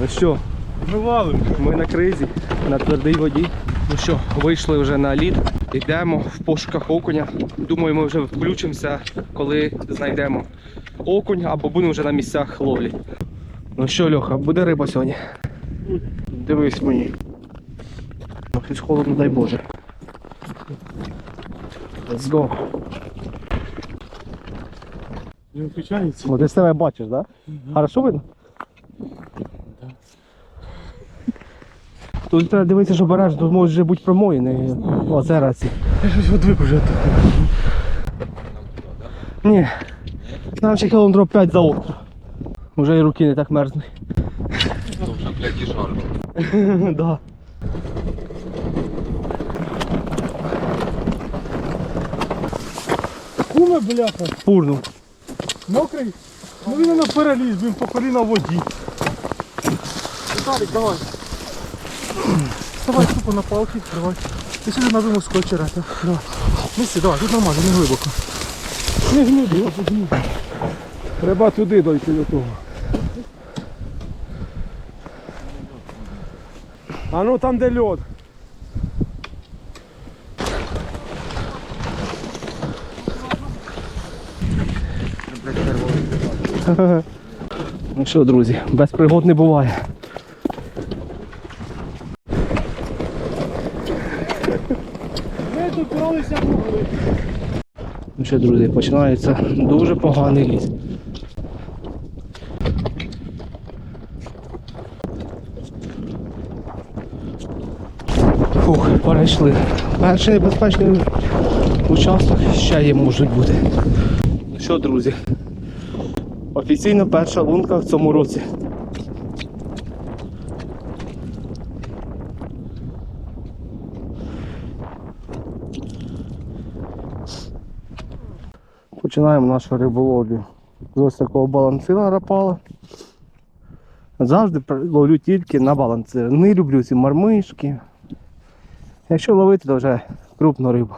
Ну що, Ми валимо. ми на кризі, на твердій воді. Ну що, вийшли вже на лід, йдемо в пошуках окуня. Думаю, ми вже включимося, коли знайдемо окунь або будемо вже на місцях ловлі. Ну що, Льоха, буде риба сьогодні? Дивись мені. Ну, Щось холодно, дай Боже. Let's go. Він включається. Ну, ти себе бачиш, так? Да? Хорошо видно? Тут треба дивитися, що береш, тут може вже бути промоїни озера ці. Я щось відвик уже таке. Ні. Нам ще кілометрів 5 за остров. Уже і руки не так мерзнуть. Вже, блядь, і жарко. да. Куме, бляха, Пурнув. мокрий. Ну він на переліз, він по коліна в воді. Віталік, давай. Вставай тупо на палки, давай. Ти сюди набимо скотчера. так, Давай. Місці, давай, тут нормально, не глибоко. Не гниди, я подію. Треба туди дойти до того. А ну там де льод. Ну що, друзі, без пригод не буває. Ми добралися в Ну що, друзі, починається дуже поганий ліс. Фух, перейшли. Перший небезпечний участок ще є можуть бути. Що, друзі? Офіційно перша лунка в цьому році. Починаємо нашу риболовлю з ось такого балансира рапала. Завжди ловлю тільки на балансир. Не люблю ці мармишки. Якщо ловити, то вже крупну рибу.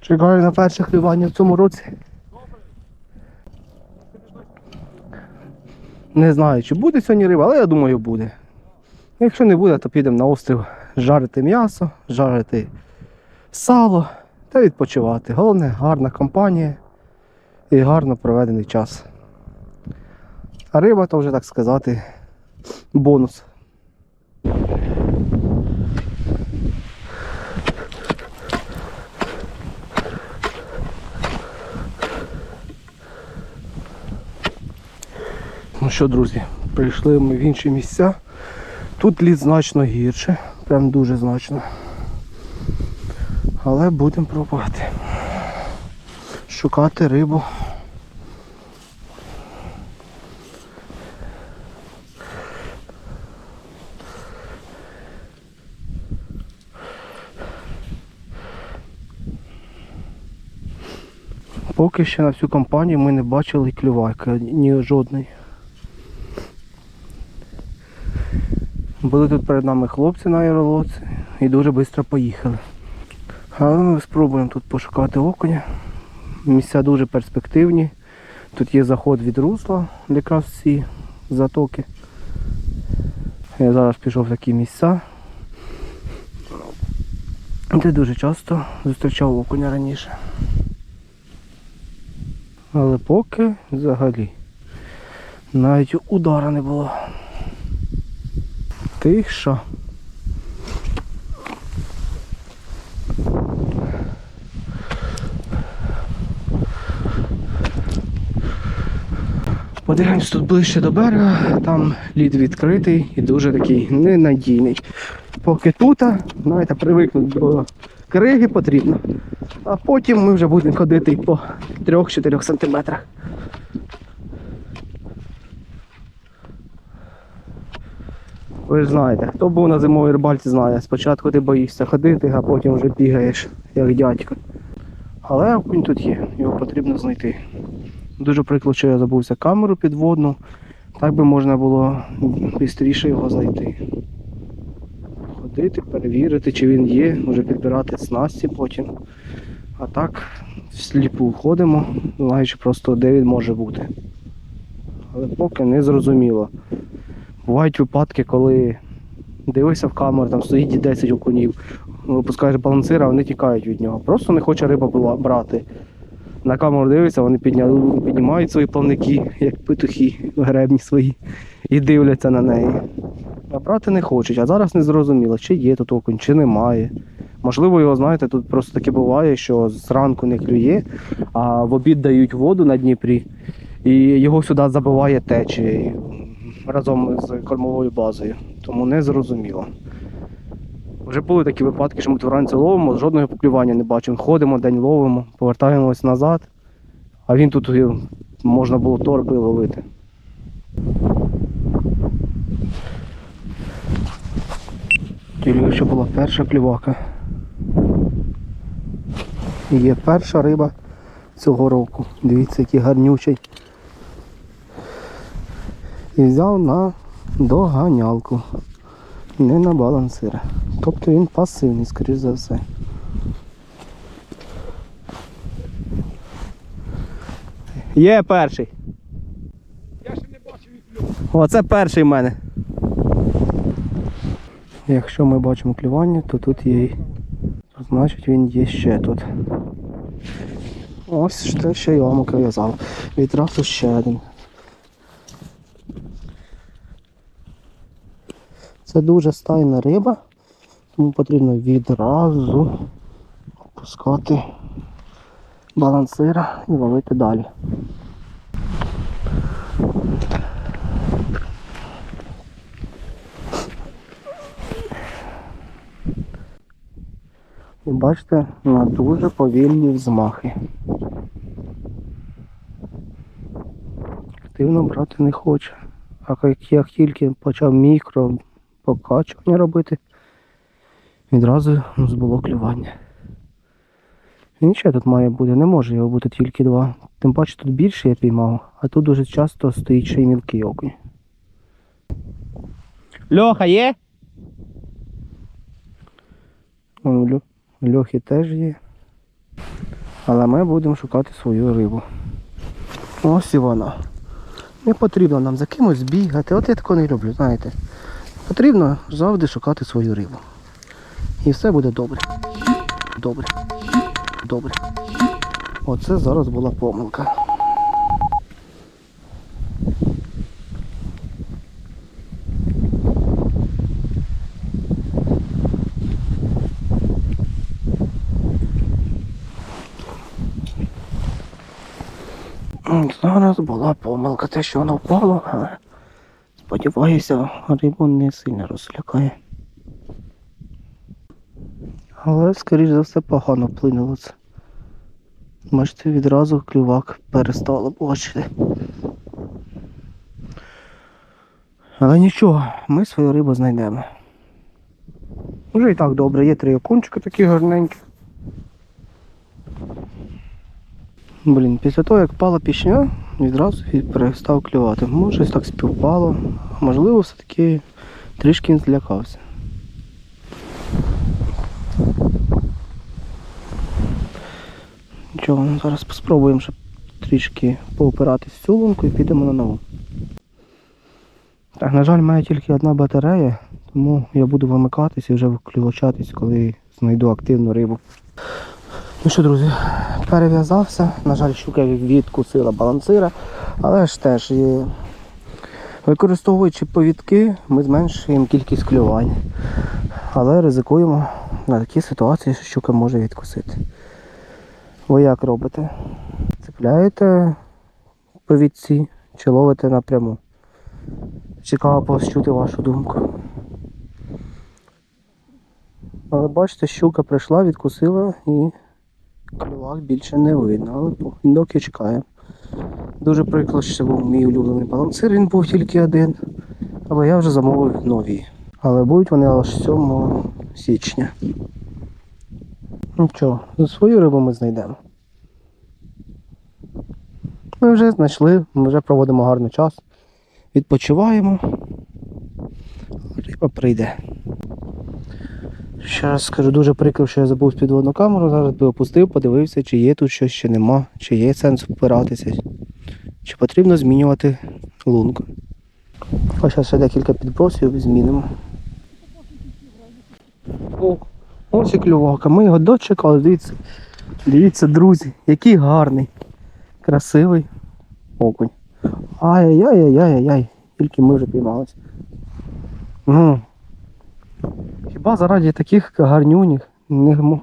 Чекаю на перше клювання в цьому році. Не знаю, чи буде сьогодні риба, але я думаю буде. Якщо не буде, то підемо на острів жарити м'ясо, жарити сало та відпочивати. Головне гарна компанія і гарно проведений час. А риба то вже так сказати бонус. Що, друзі, прийшли ми в інші місця. Тут лід значно гірше, прям дуже значно. Але будемо пробувати. Шукати рибу. Поки ще на всю компанію ми не бачили клювайки ні жодної. Були тут перед нами хлопці на аеролодці і дуже швидко поїхали. Але ми спробуємо тут пошукати окуня. Місця дуже перспективні. Тут є заход від русла, якраз ці затоки. Я зараз пішов в такі місця. Де дуже часто зустрічав окуня раніше. Але поки взагалі навіть удара не було. Тиша. Подивимось тут ближче до берега, там лід відкритий і дуже такий ненадійний. Поки тут, знаєте, привикнути до криги потрібно. А потім ми вже будемо ходити по 3-4 сантиметрах. Ви ж знаєте, хто був на зимовій рибальці, знає. Спочатку ти боїшся ходити, а потім вже бігаєш, як дядько. Але окунь тут є, його потрібно знайти. Дуже прикро, що я забувся камеру підводну. Так би можна було швидше його знайти. сходити, перевірити, чи він є, може підбирати снасті потім. А так, всліпу ходимо, знаючи просто де він може бути. Але поки не зрозуміло. Бувають випадки, коли дивишся в камеру, там стоїть і 10 окунів, випускаєш балансира, вони тікають від нього. Просто не хоче риба брати. На камеру дивишся, вони підня... піднімають свої плавники, як петухи, гребні свої, і дивляться на неї. А брати не хочуть. А зараз не зрозуміло, чи є тут окунь, чи немає. Можливо, його, знаєте, тут просто таке буває, що зранку не клює, а в обід дають воду на Дніпрі, і його сюди забиває течією разом з кормовою базою. Тому не зрозуміло. Вже були такі випадки, що ми тут вранці ловимо, жодного поклювання не бачимо. Ходимо, день ловимо, повертаємось назад, а він тут е, можна було торби ловити. Тільки що була перша клювака. І Є перша риба цього року. Дивіться, який гарнючий. І взяв на доганялку, не на балансира. Тобто він пасивний, скоріш за все. Є перший. Я ще не бачив кльов. Оце перший в мене. Якщо ми бачимо клювання, то тут є. Значить він є ще тут. Ось ще я вам казав. Відразу ще один. Це дуже стайна риба, тому потрібно відразу опускати балансира і ловити далі. І бачите, на дуже повільні взмахи. Активно брати не хоче. А як я тільки почав мікро покачування робити, відразу збуло клювання. І нічого тут має бути, не може його бути тільки два. Тим паче тут більше я піймав, а тут дуже часто стоїть ще й мілкий окунь. Льоха є? Вон Льо- Льохи теж є. Але ми будемо шукати свою рибу. Ось і вона. Не потрібно нам за кимось бігати. От я такого не люблю, знаєте. Потрібно завжди шукати свою рибу. І все буде добре. Добре. Добре. Оце зараз була помилка. Зараз була помилка, те, що воно впало, сподіваюся, рибу не сильно розлякає. Але, скоріш за все, погано вплинуло це. Бачите, відразу клювак перестало бачити. Але нічого, ми свою рибу знайдемо. Вже і так добре, є три окунчика такі гарненькі. Блін, після того, як впала пішня, відразу перестав клювати. Може, щось так співпало, можливо, все-таки трішки він злякався. Нічого, ну, зараз спробуємо ще трішки поопиратись цю лунку і підемо на нову. Так, на жаль, має тільки одна батарея, тому я буду вимикатись і вже включатись, коли знайду активну рибу. Ну що, друзі, перев'язався. На жаль, щука відкусила балансира, але ж теж. Використовуючи повідки, ми зменшуємо кількість клювань. Але ризикуємо на такі ситуації, що щука може відкусити. Ви як робите? Цепляєте повідці чи ловите напряму? Цікаво почути вашу думку. Але бачите, щука прийшла, відкусила і клювак більше не видно, але доки чекаємо. Дуже прикро, що це був мій улюблений балансир, він був тільки один. Але я вже замовив нові. Але будуть вони аж 7 січня. Нічого, свою рибу ми знайдемо. Ми вже знайшли, ми вже проводимо гарний час. Відпочиваємо. Риба прийде. Ще раз скажу, дуже прикро, що я забув підводну камеру. Зараз би опустив, подивився, чи є тут щось, чи нема, чи є сенс впиратися, чи потрібно змінювати лунку. А зараз ще декілька підбросів змінимо. О, ось і клювака. Ми його дочекали, дивіться. Дивіться, друзі, який гарний, красивий окунь. Ай-яй-яй-яй-яй, тільки ми вже піймалися. Ну, хіба заради таких гарнюнів не можу.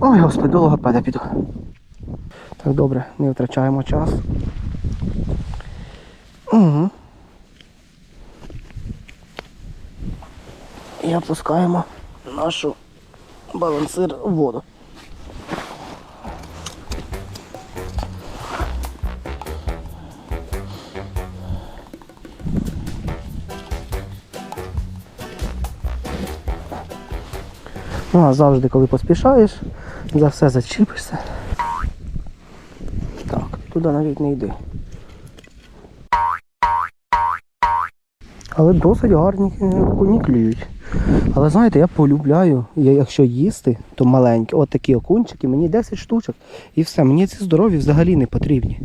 Ой, господи, до логопеда піду. Так, добре, не втрачаємо час. Угу. І опускаємо нашу балансир в воду. Ну, а завжди, коли поспішаєш, за все зачіпишся. Так, туди навіть не йди. Але досить гарні е, коні клюють. Але знаєте, я полюбляю, я, якщо їсти, то маленькі, от такі окунчики, мені 10 штучок і все. Мені ці здорові взагалі не потрібні.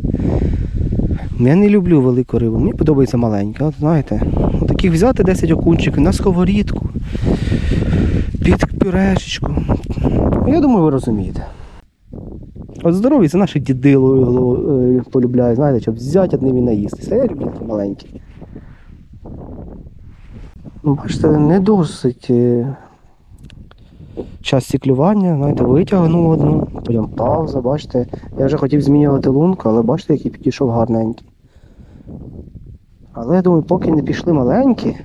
Я не люблю велику рибу, мені подобається маленька. От знаєте, таких взяти 10 окунчиків на сковорідку, пюрешечку. Я думаю, ви розумієте. От здорові це наші діди ло- ло- е, полюбляють, знаєте, щоб взяти одним і наїстися. Я люблю такі маленькі. Ну, Бачите, не досить е, часті клювання, знаєте, витягнув одну, потім пауза, бачите. Я вже хотів змінювати лунку, але бачите, який підійшов гарненький. Але я думаю, поки не пішли маленькі,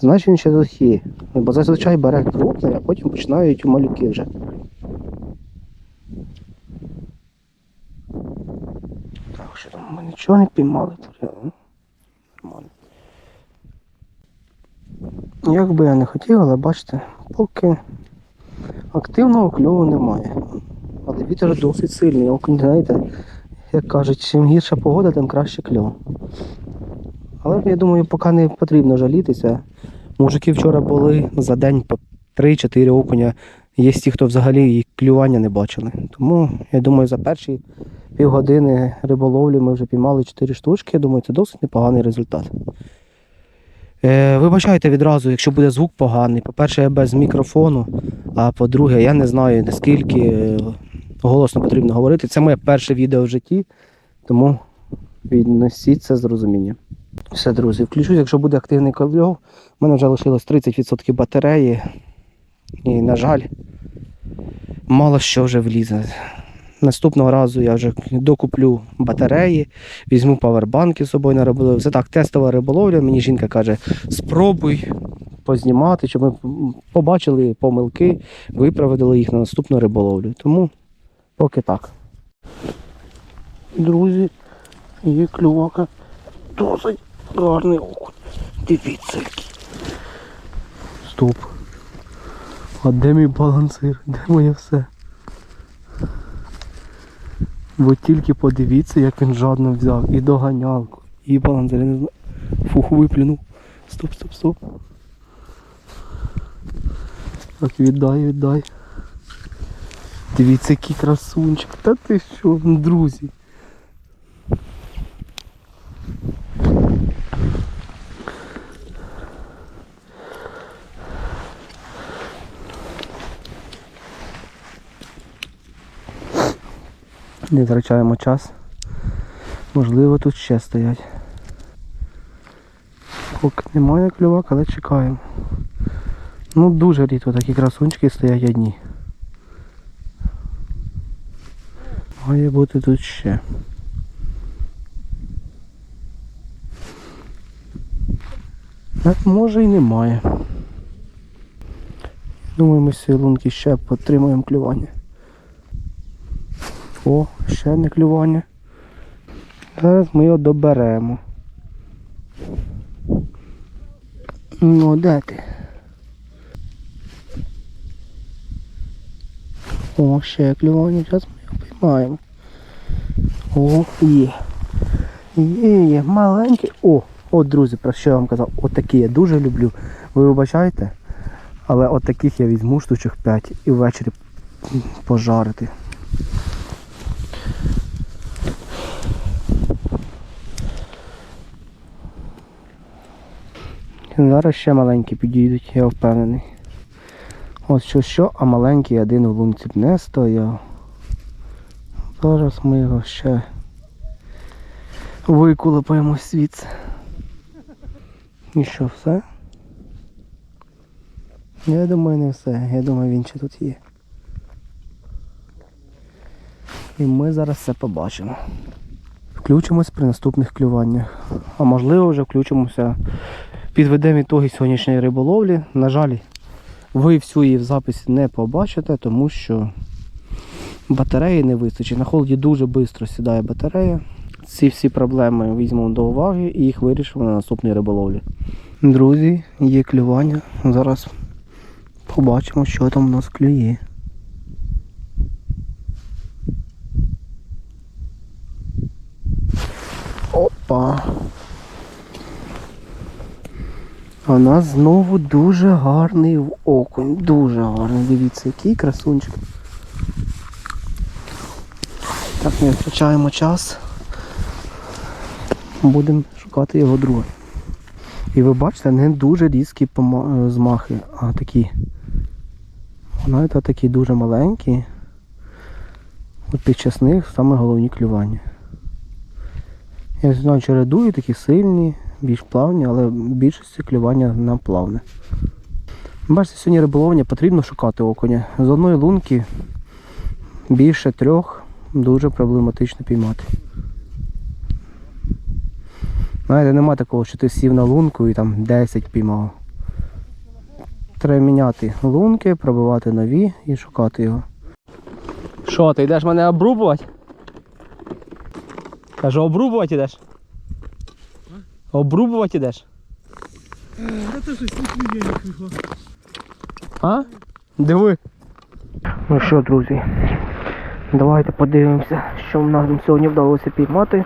значить він ще є. Бо зазвичай бере крупний, а потім починають малюки вже. Так, що там ми нічого не піймали. Нормально. Як би я не хотів, але бачите, поки активного кльову немає. Але вітер досить сильний. Знаєте, як кажуть, чим гірша погода, тим краще кльов. Але я думаю, поки не потрібно жалітися. Мужики вчора були за день по 3-4 окуня. Є ті, хто взагалі і клювання не бачили. Тому я думаю, за перші півгодини риболовлі ми вже піймали 4 штучки. Я думаю, це досить непоганий результат. Е, вибачайте відразу, якщо буде звук поганий. По-перше, я без мікрофону, а по-друге, я не знаю наскільки е, голосно потрібно говорити. Це моє перше відео в житті, тому відносіть це з розумінням. Все, друзі, включусь, якщо буде активний кльов. У мене вже лишилось 30% батареї. І, на жаль, мало що вже влізе. Наступного разу я вже докуплю батареї, візьму павербанки з собою на риболовлю. Це так, тестова риболовля. Мені жінка каже, спробуй познімати, щоб ми побачили помилки, виправили їх на наступну риболовлю. Тому поки так. Друзі, є клювака. Досить гарний окунь. Дивіться який. Стоп. А де мій балансир? Де моє все? Ви тільки подивіться, як він жадно взяв і доганялку, і балансир, я не знаю. Фух, виплюнув. Стоп, стоп, стоп. Так, віддай, віддай. Дивіться, який красунчик. Та ти що, друзі? Не втрачаємо час. Можливо, тут ще стоять. Поки немає клювак, але чекаємо. Ну дуже рідко такі красунчики стоять одні. Має бути тут ще. А може і немає. Думаю, ми з цієї лунки ще потримаємо клювання. О, ще не клювання. Зараз ми його доберемо. Ну, де ти? О, ще клювання, зараз ми його піймаємо. О, є. Є, є, маленький. О, от, друзі, про що я вам казав. От такі я дуже люблю. Ви вибачайте, але от таких я візьму штучок 5 і ввечері пожарити. Зараз ще маленькі підійдуть, я впевнений. Ось що що, а маленький один в лунці не стояв. Зараз ми його ще викулипаємо звідси. І що, все? Я думаю, не все. Я думаю, він ще тут є. І ми зараз все побачимо. Включимось при наступних клюваннях. А можливо вже включимося, підведемо ітоги сьогоднішньої риболовлі. На жаль, ви всю її в записі не побачите, тому що батареї не вистачить. На холоді дуже швидко сідає батарея. Ці всі проблеми візьмемо до уваги і їх вирішимо на наступній риболовлі. Друзі, є клювання. Зараз побачимо, що там у нас клює. Опа. А нас знову дуже гарний окунь. Дуже гарний. Дивіться, який красунчик. Так, не втрачаємо час. Будемо шукати його друга. І ви бачите, не дуже різкі е, змахи, а такі. Навіть такі дуже маленькі. От під час них саме головні клювання. Я знаю, чи редують такі сильні, більш плавні, але більшості клювання на плавне. Бачите, сьогодні риболовня потрібно шукати окуня. З одної лунки більше трьох дуже проблематично піймати. Знаєте, нема такого, що ти сів на лунку і там 10 піймав. Треба міняти лунки, пробивати нові і шукати його. Що, ти йдеш мене обрубувати? Кажу, обрубувати йдеш? Обрубувати йдеш? Та це щось клює ніхто. А? Диви. Ну що, друзі, давайте подивимося, що нам сьогодні вдалося піймати.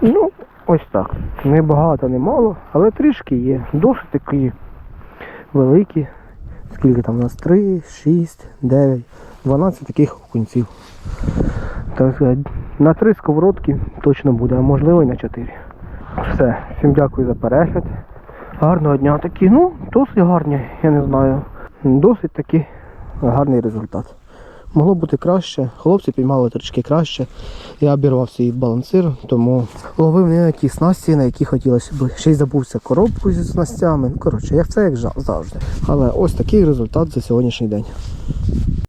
Ну, ось так. Не багато, не мало, але трішки є. Досить такі великі. Скільки там у нас? 3, 6, 9, 12 таких окунців. Так сказати, на 3 сковородки точно буде, а можливо і на 4. Все, всім дякую за перегляд. Гарного дня такі, ну, досить гарні, я не знаю. Досить таки гарний результат. Могло бути краще, хлопці піймали трішки краще. Я обірвав свій балансир, тому ловив не на ті снасті, на які хотілося б. Ще й забувся коробку зі снастями. Ну, коротше, як це як завжди. Але ось такий результат за сьогоднішній день.